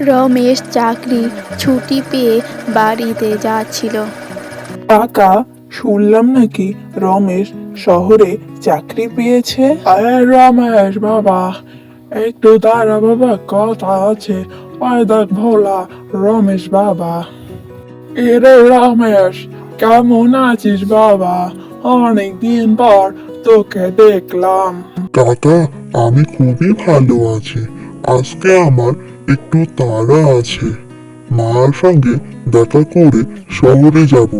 রমেশ চাকরি ছুটি পেয়ে বাড়িতে যাচ্ছিল। কাকা শুনলাম নাকি রমেশ শহরে চাকরি পেয়েছে? আরে রমেশ বাবা একটু দাঁড়া বাবা কথা আছে। ওই দেখ ভোলা রমেশ বাবা। এরে রমেশ কেমন আছিস বাবা? অনেক দিন পর তোকে দেখলাম। কাকা আমি খুবই ভালো আছি। আজকে আমার একটু তাড়া আছে। মার সঙ্গে দেখা করে শহরে যাব।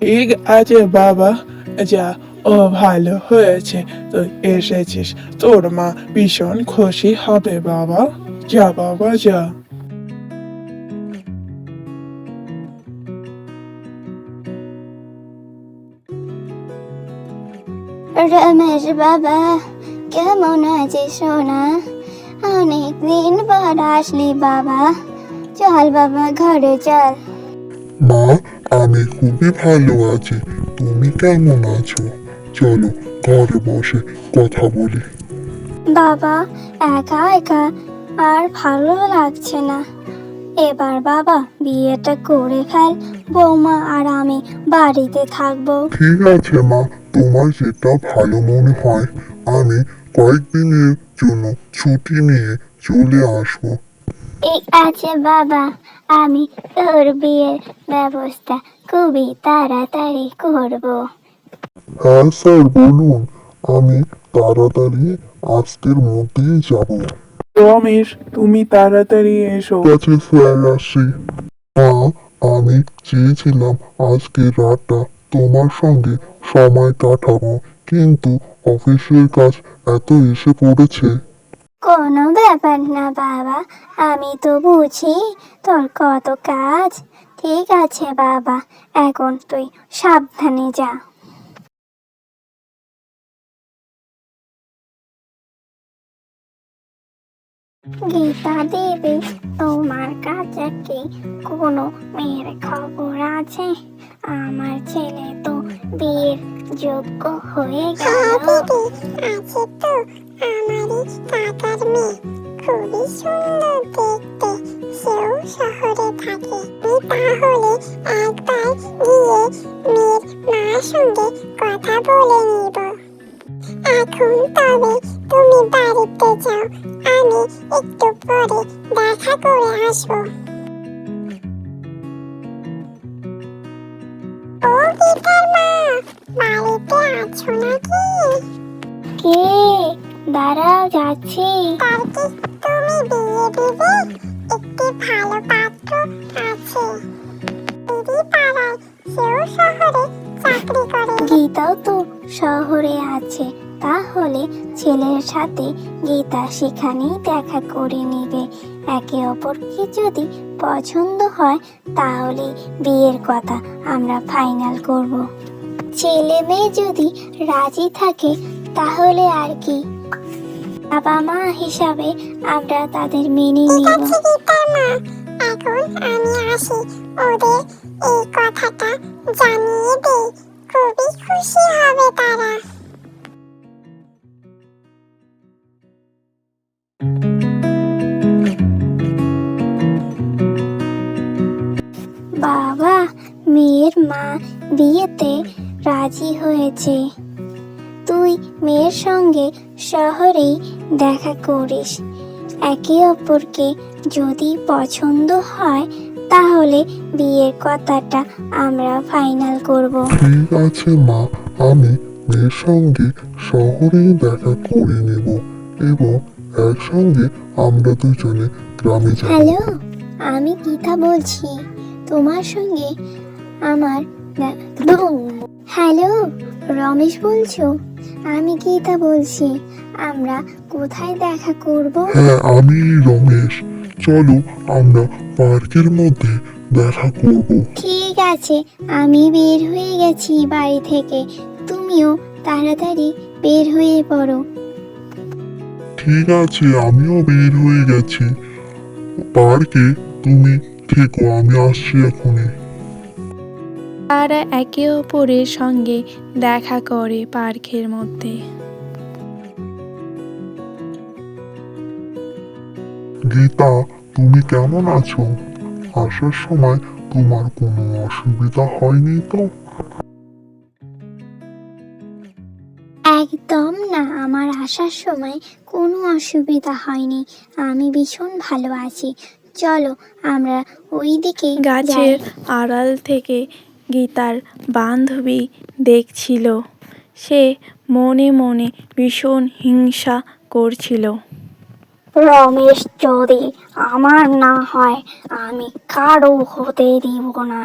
ঠিক আছে বাবা। যা ও ভালো হয়েছে। তুই এসেছিস। তোর মা ভীষণ খুশি হবে বাবা। যা বাবা যা। রমেশ বাবা কেমন আছিস সোনা? অনেক দিন পর আসলি বাবা। চল বাবা ঘরে চল। মা আমি খুবই ভালো আছি। তুমি কেমন আছো? চলো ঘরে বসে কথা বলি। বাবা একা একা আর ভালো লাগছে না। এবার বাবা বিয়েটা করে ফেল। বৌমা আর আমি বাড়িতে থাকব। ঠিক আছে মা তোমার যেটা ভালো মনে হয় আমি কয়েকদিনের জন্য ছুটি নিয়ে চলে আসব। ঠিক আছে বাবা। আমি তোর বিয়ের ব্যবস্থা খুবই তাড়াতাড়ি করব। হ্যাঁ স্যার বলুন। আমি তাড়াতাড়ি আজকের মধ্যেই যাব। রমেশ তুমি তাড়াতাড়ি এসো। ঠিক আছে স্যার আসি মা আমি চেয়েছিলাম আজকে রাতটা তোমার সঙ্গে সময় কাটাবো। কিন্তু অফিসের কাজ এত এসে পড়েছে। কোনো ব্যাপার না বাবা, আমি তো বুঝি তোর কত কাজ। ঠিক আছে বাবা, এখন তুই সাবধানে যা। গীতা দেবী, তোমার কাছে কি কোনো মেয়ের খবর আছে? আমার ছেলে তো বিয়ের যোগ্য হয়ে গেল। আছে তো আমারই কাকার মেয়ে। খুবই সুন্দর দেখতে। সেও শহরে থাকে। আমি তাহলে একবার গিয়ে মেয়ের মার সঙ্গে কথা বলে নিব। এখন তবে তুমি বাড়িতে যাও। আমি একটু পরে দেখা করে আসব। আছো নাকি কে? দাঁড়াও যাচ্ছি। তার কি তুমি বিয়ে দিবে একটি ভালো পাত্র আছে। দিদি পাড়ায় সেও শহরে চাকরি করে। গীতাও তো শহরে আছে। তাহলে ছেলের সাথে গীতা সেখানেই দেখা করে নেবে। একে অপরকে যদি পছন্দ হয় তাহলে বিয়ের কথা আমরা ফাইনাল করব। ছেলে মেয়ে যদি রাজি থাকে তাহলে আর কি? বাবা মা হিসাবে আমরা তাদের মেনে নিব। এখন আমি আসি। ওদের এই কথাটা জানিয়ে দেই। খুবই খুশি হবে তারা। বাবা মেয়ের মা বিয়েতে রাজি হয়েছে। তুই মেয়ের সঙ্গে শহরেই দেখা করিস। একে অপরকে যদি পছন্দ হয় তাহলে বিয়ের কথাটা আমরা ফাইনাল করব। ঠিক আছে মা। আমি মেয়ের সঙ্গে শহরেই দেখা করে নেব এবং একসঙ্গে আমরা দুজনে গ্রামে যাব। হ্যালো আমি গীতা বলছি। তোমার সঙ্গে আমার হ্যালো রমেশ বলছো? আমি গীতা বলছি। আমরা কোথায় দেখা করব? হ্যাঁ আমি রমেশ। চলো আমরা পার্কের মধ্যে দেখা করব। ঠিক আছে আমি বের হয়ে গেছি বাড়ি থেকে। তুমিও তাড়াতাড়ি বের হয়ে পড়ো। ঠিক আছে আমিও বের হয়ে গেছি। পার্কে তুমি থেকো আমি আসছি এখনই। তারা একে অপরের সঙ্গে দেখা করে পার্কের মধ্যে। গীতা তুমি কেমন আছো? আসার সময় তোমার কোনো অসুবিধা হয়নি তো? একদম না আমার আসার সময় কোনো অসুবিধা হয়নি। আমি ভীষণ ভালো আছি। চলো আমরা ওইদিকে গাছের আড়াল থেকে গীতার বান্ধবী দেখছিল। সে মনে মনে ভীষণ হিংসা করছিল। রমেশ, যদি আমার না হয়, আমি কারও হতে দিব না।